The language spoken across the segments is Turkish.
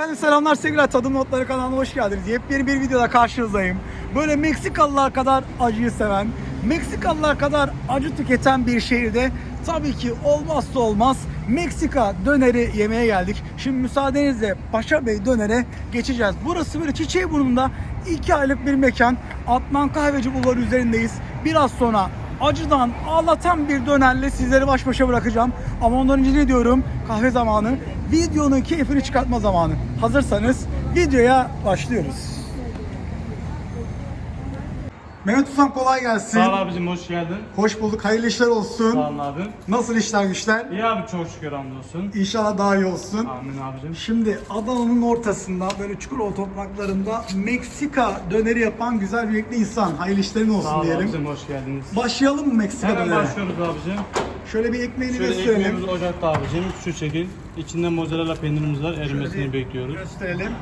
Efendim selamlar sevgili Tadım Notları kanalına hoş geldiniz. Yepyeni bir videoda karşınızdayım. Böyle Meksikalılar kadar acıyı seven, Meksikalılar kadar acı tüketen bir şehirde tabii ki olmazsa olmaz Meksika döneri yemeye geldik. Şimdi müsaadenizle Paşa Bey dönere geçeceğiz. Burası böyle çiçeği burnunda 2 aylık bir mekan. Atman Kahveci Bulvarı üzerindeyiz. Biraz sonra acıdan ağlatan bir dönerle sizleri baş başa bırakacağım. Ama ondan önce ne diyorum? Kahve zamanı. Videonun keyfini çıkartma zamanı. Hazırsanız videoya başlıyoruz. Mehmet Ustam kolay gelsin. Sağ ol abicim hoş geldin. Hoş bulduk. Hayırlı işler olsun. Sağ ol abi. Nasıl işler güçler? İyi abi çok şükür hamdolsun. İnşallah daha iyi olsun. Amin abicim. Şimdi Adana'nın ortasında böyle Çukurova topraklarında Meksika döneri yapan güzel yürekli insan. Hayırlı işlerin olsun Sağ ol diyelim. abicim hoş geldiniz. Başlayalım mı Meksika Hemen dönere? başlıyoruz abicim. Şöyle bir ekmeğini Şöyle gösterelim. ekmeğimiz ocakta abicim. Şu şekil. İçinde mozzarella peynirimiz var. Erimesini bir bekliyoruz. Gösterelim.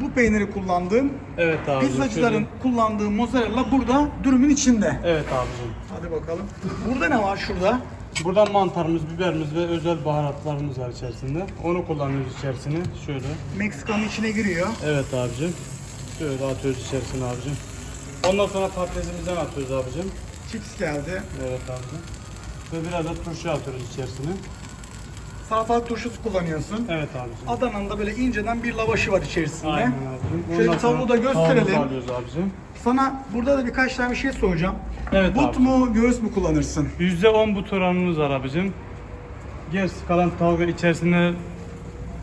Bu peyniri kullandığım, Evet abicim. pizzacıların kullandığı mozzarella burada dürümün içinde. Evet abicim. Hadi bakalım. Burada ne var şurada? Burada mantarımız, biberimiz ve özel baharatlarımız var içerisinde. Onu kullanıyoruz içerisine. Şöyle. Meksikanın içine giriyor. Evet abicim. Şöyle atıyoruz içerisine abicim. Ondan sonra patatesimizden atıyoruz abicim. Chips geldi. Evet abicim. Ve biraz da turşu atıyoruz içerisine. Salatalık turşusu kullanıyorsun. Evet abicim. Adana'nın da böyle inceden bir lavaşı var içerisinde. Aynen abicim. Şöyle tavuğu da gösterelim. abicim. Sana burada da birkaç tane bir şey soracağım. Evet But abi. mu, göğüs mü kullanırsın? %10 bu oranımız var abicim. Gerisi kalan tavuk içerisinde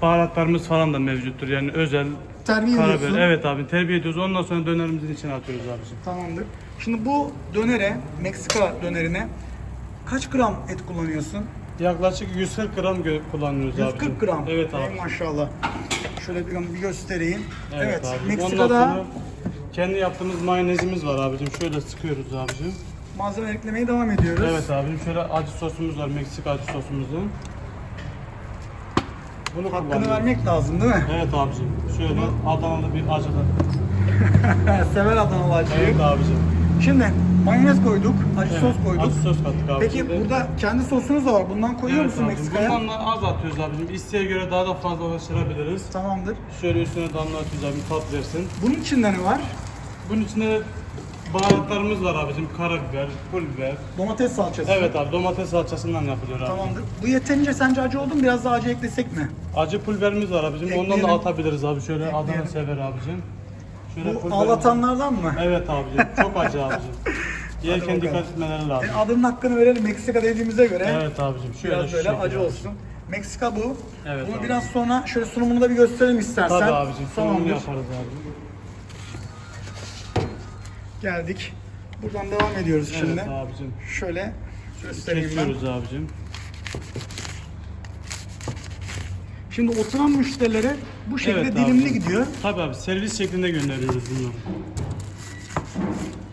baharatlarımız falan da mevcuttur. Yani özel Terbiye ediyorsun. karabiber. Evet abi terbiye ediyoruz. Ondan sonra dönerimizin içine atıyoruz abicim. Tamamdır. Şimdi bu dönere, Meksika dönerine kaç gram et kullanıyorsun? Yaklaşık 140 gram gö- kullanıyoruz 140 abicim. gram. Evet Ey abi. maşallah. Şöyle bir, bir göstereyim. Evet, Evet, abi. Ondan Meksika'da kendi yaptığımız mayonezimiz var abicim. Şöyle sıkıyoruz abicim. malzeme eklemeye devam ediyoruz. Evet abicim şöyle acı sosumuz var. Meksika acı sosumuzun. Bunu Hakkını kullanıyoruz. vermek lazım değil mi? Evet abicim. Şöyle Adanalı bir acılı. Sever Adanalı acıyı. Evet abicim. Şimdi mayonez koyduk, acı Evet, sos koyduk. Acı sos kattık abi. Peki burada kendi sosunuz da var. Bundan koyuyor musun Meksika'ya? Bundan da az atıyoruz abicim. İsteğe göre daha da fazla ulaştırabiliriz. Tamamdır. Şöyle üstüne damlatıyoruz abi tat versin. Bunun içinde ne var? Bunun içinde de baharatlarımız var abicim. Karabiber, pul biber. Domates salçası. Evet abi domates salçasından yapılıyor abi. Tamamdır. Bu yeterince sence acı oldu mu? Biraz daha acı eklesek mi? Acı pul biberimiz var abicim. Ondan Ekleyelim. da atabiliriz abi. Şöyle Ekleyelim. Adana sever abicim. Şöyle Bu biberimiz- ağlatanlardan mı? Evet abicim. Çok acı abicim. Yerken bakalım. dikkat etmeleri lazım. E, adının hakkını verelim Meksika dediğimize göre. Evet abicim. Şöyle Biraz şu böyle şekilde acı olsun. Meksika bu. Evet Bunu abi. biraz sonra şöyle sunumunu da bir gösterelim istersen. Tabii abicim. Sunumunu Tamamdır. yaparız abi. Geldik. Buradan devam ediyoruz şimdi. Evet abicim. Şöyle göstereyim ben. Kesiyoruz abicim. Şimdi oturan müşterilere bu şekilde Evet dilimli abicim. gidiyor. Tabii abi servis şeklinde gönderiyoruz bunları.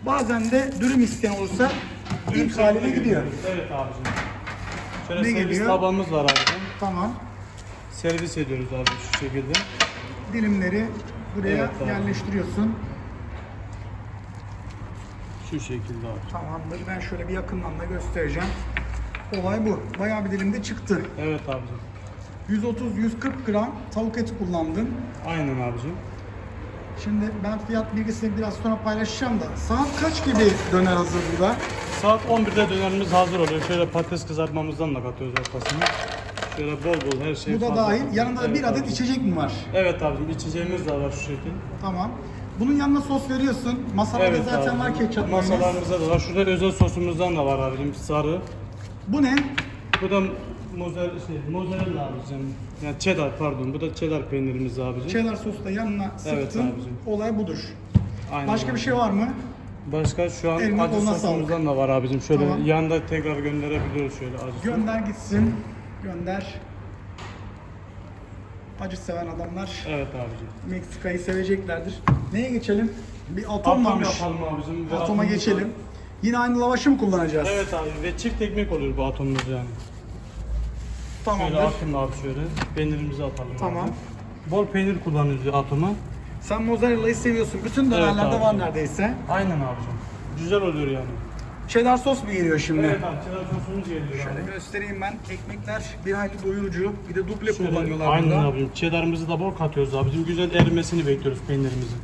Bazen de dürüm isteyen olursa ilk haline gidiyor. Evet abicim. Şöyle Ne servis geliyor? tabağımız var abicim. Tamam. Servis ediyoruz abi şu şekilde. Dilimleri buraya Evet abi. yerleştiriyorsun. Şu şekilde abi. Tamamdır. Ben şöyle bir yakından da göstereceğim. Olay bu. Bayağı bir dilimde çıktı. Evet abicim. 130-140 gram tavuk eti kullandın. Aynen abicim. Şimdi ben fiyat bilgisini biraz sonra paylaşacağım da saat kaç gibi döner hazır burada? Saat 11'de dönerimiz hazır oluyor. Şöyle patates kızartmamızdan da katıyoruz ortasına. Şöyle bol bol her şey Bu da dahil. Yanında da Evet bir adet abicim. içecek mi var? Evet abicim içeceğimiz de var şu şekil. Tamam. Bunun yanına sos veriyorsun. Masalarda Evet zaten abicim. var ketçap. Masalarımızda da var. Şurada özel sosumuzdan da var abicim sarı. Bu ne? Bu da mozzarella, şey, mozzarella abicim. Yani cheddar pardon. Bu da cheddar peynirimiz abicim. Cheddar sosu da yanına Evet sıktın. abicim. Olay budur. Aynen Başka bir abicim. şey var mı? Başka şu an Eline acı koluna sosumuzdan da var abicim. Şöyle Tamam. yanında tekrar gönderebiliyoruz şöyle acı. Gönder gitsin. Gönder. Acı seven adamlar Evet abicim. Meksika'yı seveceklerdir. Neye geçelim? Bir atom Atom varmış. yapalım abicim. ve Atoma geçelim. Yine aynı lavaşı mı kullanacağız? Evet abi ve çift ekmek oluyor bu atomumuz yani. Tamamdır. Şöyle atın abi şöyle. Peynirimizi atalım Tamam. abi. Bol peynir kullanıyoruz atoma. Sen mozzarella'yı seviyorsun. Bütün dönerlerde abi. var neredeyse. Aynen abicim. Güzel oluyor yani. cheddar sos mu geliyor şimdi? Evet abi cheddar sosumuz geliyor Şöyle abi. göstereyim ben. Ekmekler bir hayli doyurucu. Bir de duble Şöyle, kullanıyorlar aynen burada. abicim. Cheddar'ımızı da bol katıyoruz abicim. Güzel erimesini bekliyoruz peynirimizin.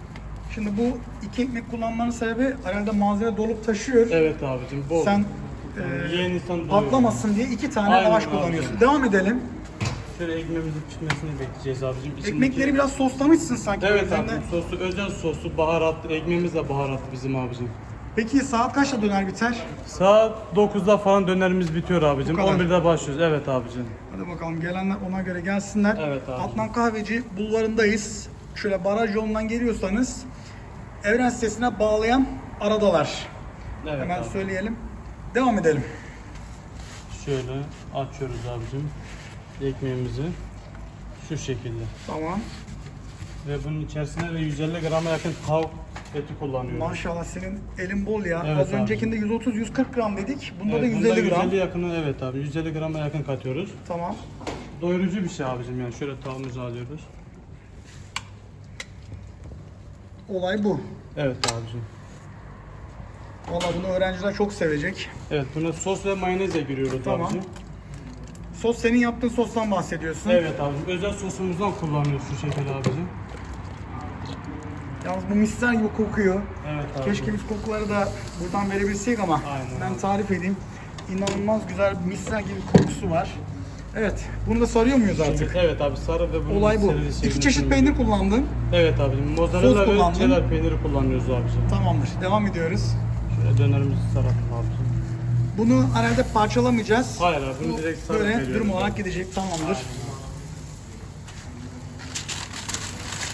Şimdi bu iki ekmek kullanmanın sebebi herhalde malzeme dolup taşıyor. Evet abicim. Bol. Sen Yani yiyen insan doyuyor. patlamasın diye iki tane Aynen lavaş abi. kullanıyorsun. Devam edelim. Şöyle ekmeğimizin pişmesini bekleyeceğiz abicim. İçindeki- Ekmekleri biraz soslamışsın sanki. Evet Üzerinde- abicim. Sosu, özel soslu, baharatlı. Ekmeğimiz de baharatlı bizim abicim. Peki saat kaçta döner biter? Saat 9'da falan dönerimiz bitiyor abicim. Bu kadar. 11'de başlıyoruz. Evet abicim. Hadi bakalım gelenler ona göre gelsinler. Evet abi. Adnan Kahveci bulvarındayız. Şöyle baraj yolundan geliyorsanız Evren sitesine bağlayan aradalar. Evet Hemen abi. söyleyelim. Devam edelim. Şöyle açıyoruz abicim. Ekmeğimizi. Şu şekilde. Tamam. Ve bunun içerisine de 150 grama yakın tavuk eti kullanıyoruz. Maşallah senin elin bol ya. Evet Az abi. öncekinde 130-140 gram dedik. Bunda Evet, da 150 gram. 150 yakını evet abi. 150 grama yakın katıyoruz. Tamam. Doyurucu bir şey abicim yani. Şöyle tavuğumuzu alıyoruz. Olay bu. Evet abicim. Valla bunu öğrenciler çok sevecek. Evet buna sos ve mayonezle giriyoruz Tamam. abicim. Sos senin yaptığın sostan bahsediyorsun. Evet abicim. Özel sosumuzdan kullanıyoruz şu şekilde abicim. Yalnız bu misler gibi kokuyor. Evet abi. Keşke biz kokuları da buradan verebilsek ama Aynen ben abi. tarif edeyim. İnanılmaz güzel misler gibi kokusu var. Evet, bunu da sarıyor muyuz Şimdi, artık? evet abi sarı ve bunun Olay bu. İki çeşit peynir kullandın. Evet abicim. Mozzarella ve cheddar peyniri kullanıyoruz abicim. Tamamdır. Devam ediyoruz. Şöyle dönerimizi saralım abicim. Bunu herhalde parçalamayacağız. Hayır abi bunu Bu direkt sarıp böyle dürüm olarak gidecek. Tamamdır.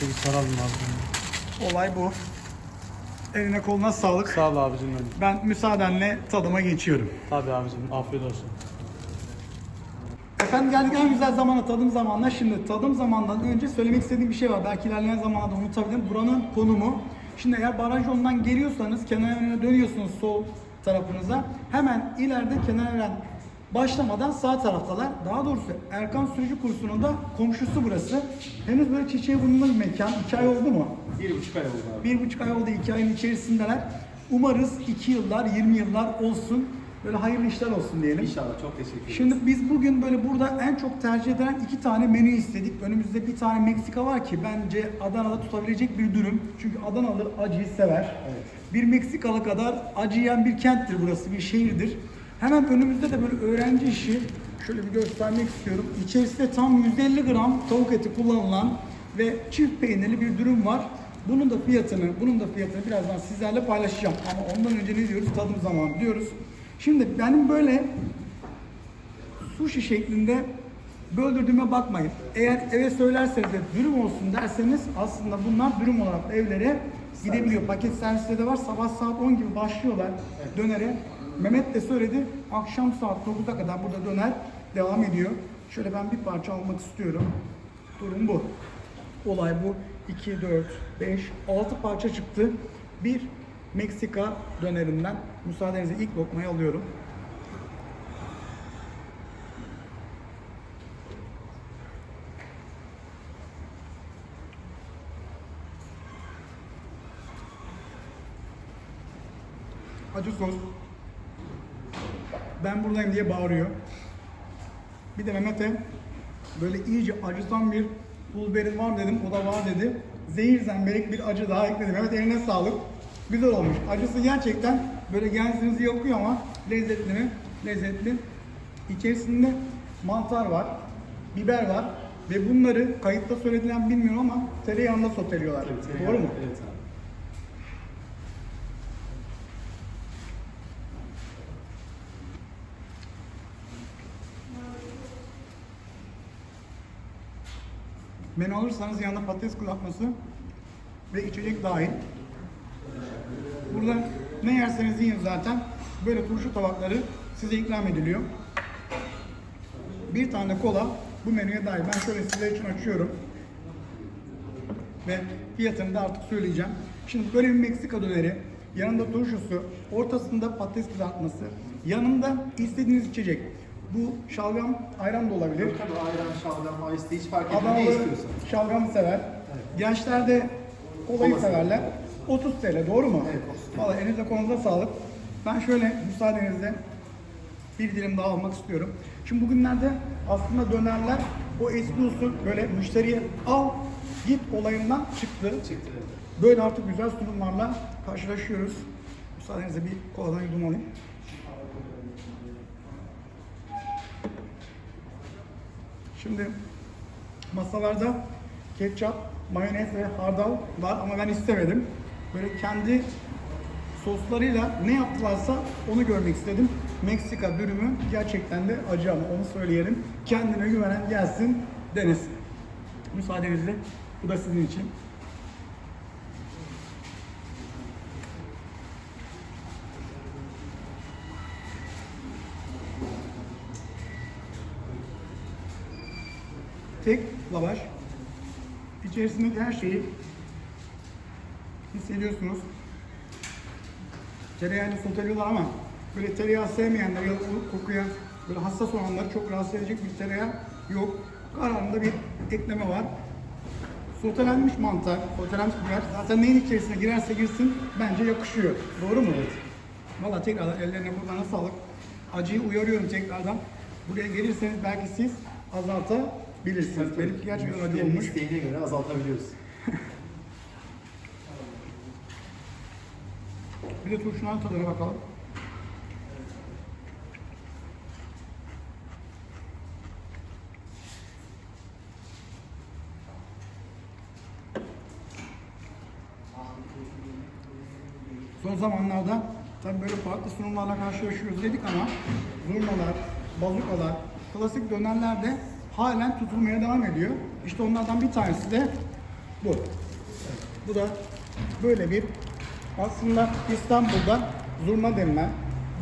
Şöyle saralım abicim. Olay bu. Eline koluna sağlık. Sağ ol abicim benim. Ben müsaadenle tadıma geçiyorum. Tabii abicim. Afiyet olsun. Efendim geldik en güzel zamana tadım zamanına. Şimdi tadım zamandan önce söylemek istediğim bir şey var. Belki ilerleyen zamanda unutabilirim. Buranın konumu. Şimdi eğer baraj yolundan geliyorsanız kenar yönüne dönüyorsunuz sol tarafınıza. Hemen ileride kenar yönen başlamadan sağ taraftalar. Daha doğrusu Erkan Sürücü kursunun da komşusu burası. Henüz böyle çiçeği burnunda bir mekan. İki ay oldu mu? Bir buçuk ay oldu abi. Bir buçuk ay oldu, iki ayın içerisindeler. Umarız iki yıllar, 20 yıllar olsun. Böyle hayırlı işler olsun diyelim. İnşallah çok teşekkür ederim. Şimdi biz bugün böyle burada en çok tercih edilen iki tane menü istedik. Önümüzde bir tane Meksika var ki bence Adana'da tutabilecek bir dürüm. Çünkü Adanalı acıyı sever. Bir Meksikalı kadar acı yiyen bir kenttir burası, bir şehirdir. Hemen önümüzde de böyle öğrenci işi şöyle bir göstermek istiyorum. İçerisinde tam 150 gram tavuk eti kullanılan ve çift peynirli bir dürüm var. Bunun da fiyatını, bunun da fiyatını birazdan sizlerle paylaşacağım. Ama ondan önce ne diyoruz? Tadım zamanı diyoruz. Şimdi benim böyle sushi şeklinde böldürdüğüme bakmayın. Eğer eve söylerseniz de dürüm olsun derseniz aslında bunlar dürüm olarak evlere gidebiliyor. Paket servisleri de var. Sabah saat 10 gibi başlıyorlar dönere. Mehmet de söyledi. Akşam saat 9'a kadar burada döner devam ediyor. Şöyle ben bir parça almak istiyorum. Durum bu. Olay bu. 2, 4, 5, 6 parça çıktı. Bir Meksika dönerinden. Müsaadenizle ilk lokmayı alıyorum. Acı sos. Ben buradayım diye bağırıyor. Bir de Mehmet'e böyle iyice acıtan bir pul var mı dedim. O da var dedi. Zehir zemberek bir acı daha ekledim. Mehmet eline sağlık. Güzel olmuş. Acısı gerçekten böyle gensinizi yakıyor ama lezzetli mi? Lezzetli. İçerisinde mantar var, biber var ve bunları kayıtta söyledilen bilmiyorum ama tereyağında soteliyorlar. Doğru mu? Evet abi. Menü alırsanız yanında patates kızartması ve içecek dahil. Burada ne yerseniz yiyin zaten. Böyle turşu tabakları size ikram ediliyor. Bir tane kola bu menüye dahil. Ben şöyle sizler için açıyorum. Ve fiyatını da artık söyleyeceğim. Şimdi böyle bir Meksika döneri, yanında turşusu, ortasında patates kızartması, yanında istediğiniz içecek. Bu şalgam ayran da olabilir. Tabii ayran, şalgam, ice hiç fark etmiyor. Ne istiyorsan. şalgamı sever. Gençler de kolayı Kola severler. 30 TL doğru mu? Evet, 30 TL. Valla elinize kolunuza sağlık. Ben şöyle müsaadenizle bir dilim daha almak istiyorum. Şimdi bugünlerde aslında dönerler o eski usul böyle müşteriye al git olayından çıktı. Çıktı. Böyle artık güzel sunumlarla karşılaşıyoruz. Müsaadenizle bir koladan yudum alayım. Şimdi masalarda ketçap, mayonez ve hardal var ama ben istemedim. Böyle kendi soslarıyla ne yaptılarsa onu görmek istedim. Meksika dürümü gerçekten de acı ama onu söyleyelim. Kendine güvenen gelsin denesin. Müsaadenizle bu da sizin için. Tek lavaş. İçerisindeki her şeyi hissediyorsunuz. Tereyağını soteliyorlar ama böyle tereyağı sevmeyenler ya da o kokuya böyle hassas olanları çok rahatsız edecek bir tereyağı yok. Kararında bir ekleme var. Sotelenmiş mantar, sotelenmiş biber zaten neyin içerisine girerse girsin bence yakışıyor. Doğru mu? Evet. Valla tekrardan ellerine buradan sağlık. Acıyı uyarıyorum tekrardan. Buraya gelirseniz belki siz azaltabilirsiniz. Benimki gerçekten acı olmuş. göre azaltabiliyoruz. Bir de turşuların tadına bakalım. Son zamanlarda tabii böyle farklı sunumlarla karşılaşıyoruz dedik ama zurnalar, bazukalar, klasik dönerler de halen tutulmaya devam ediyor. İşte onlardan bir tanesi de bu. Bu da böyle bir aslında İstanbul'da zurna denilen,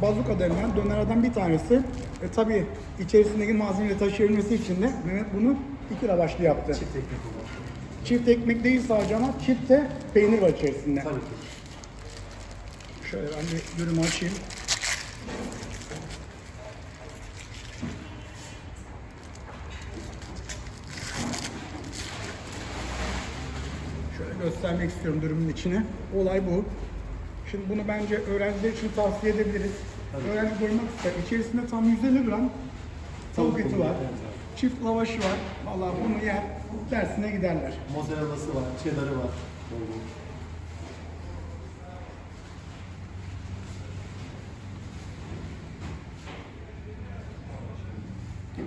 bazuka denilen dönerlerden bir tanesi. E tabi içerisindeki malzemeleri taşıyabilmesi için de Mehmet bunu iki lavaşlı yaptı. Çift ekmek olur. Çift ekmek değil sadece ama çift de peynir var içerisinde. Tabii ki. Şöyle ben bir dürümü açayım. Şöyle göstermek istiyorum dürümün içine. Olay bu. Şimdi bunu bence öğrenciler için tavsiye edebiliriz. Öğrenci doymak ister. İçerisinde tam 150 gram tavuk eti var. Çift lavaşı var. Vallahi bunu yer, dersine giderler. Mozzarella'sı var, cheddar'ı var.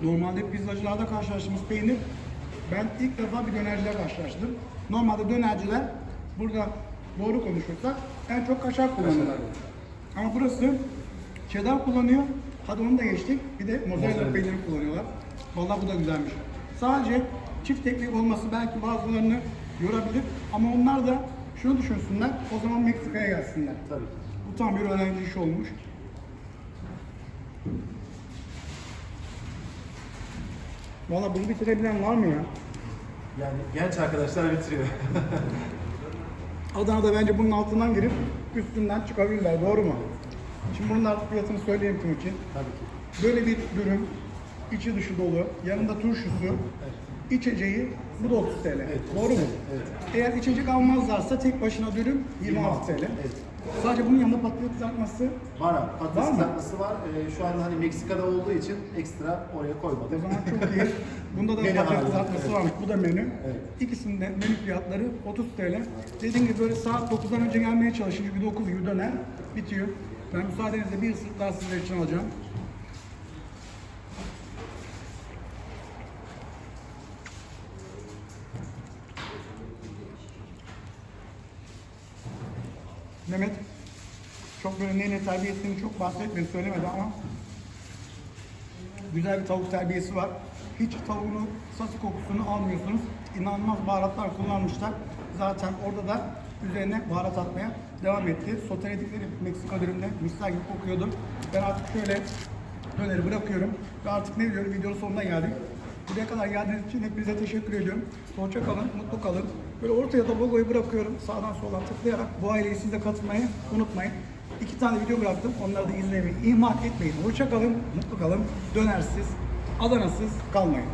Normalde pizzacılarda karşılaştığımız peynir ben ilk defa bir dönercide karşılaştım. Normalde dönerciler burada doğru konuşursak en çok kaşar kullanıyorlar. Ama burası cheddar kullanıyor. Hadi onu da geçtik. Bir de mozzarella peyniri kullanıyorlar. Vallahi bu da güzelmiş. Sadece çift ekmek olması belki bazılarını yorabilir ama onlar da şunu düşünsünler. O zaman Meksika'ya gelsinler. Tabii. Bu tam bir öğrenci işi olmuş. Valla bunu bitirebilen var mı ya? Yani genç arkadaşlar bitiriyor. Adana'da bence bunun altından girip üstünden çıkabilirler. Doğru mu? Şimdi bunun artık fiyatını söyleyeyim Timuçin. Tabii ki. Böyle bir dürüm, içi dışı dolu, yanında turşusu, içeceği bu da 30 TL. Doğru mu? Evet. Eğer içecek almazlarsa tek başına dürüm 26 TL. Evet. Sadece bunun yanında patates kızartması Var abi. Patates Var mı? kızartması var. Ee, şu anda hani Meksika'da olduğu için ekstra oraya O koymadım. zaman çok iyi. Bunda da Menü patates kızartması evet. varmış. Bu da menü. Evet. İkisinin de menü fiyatları 30 TL. Dediğim gibi böyle saat 9'dan önce gelmeye çalışın çünkü 9 gibi döner bitiyor. Ben müsaadenizle bir ısırık daha sizler için alacağım. Mehmet çok böyle neyle terbiye ettiğini çok bahsetmedi, söylemedi ama güzel bir tavuk terbiyesi var. Hiç tavuğunu, sası kokusunu almıyorsunuz. İnanılmaz baharatlar kullanmışlar. Zaten orada da üzerine baharat atmaya devam etti. Soteledikleri Meksika dürümde misler gibi kokuyordu. Ben artık şöyle döneri bırakıyorum. Ve artık ne diyorum videonun sonuna geldik. Buraya kadar geldiğiniz için hepinize teşekkür ediyorum. Hoşça kalın, mutlu kalın. Böyle ortaya da logoyu bırakıyorum. Sağdan soldan tıklayarak bu aileye siz de katılmayı unutmayın. İki tane video bıraktım. Onları da izlemeyi ihmal etmeyin. Hoşça kalın, mutlu kalın. Dönersiz, Adanasız kalmayın.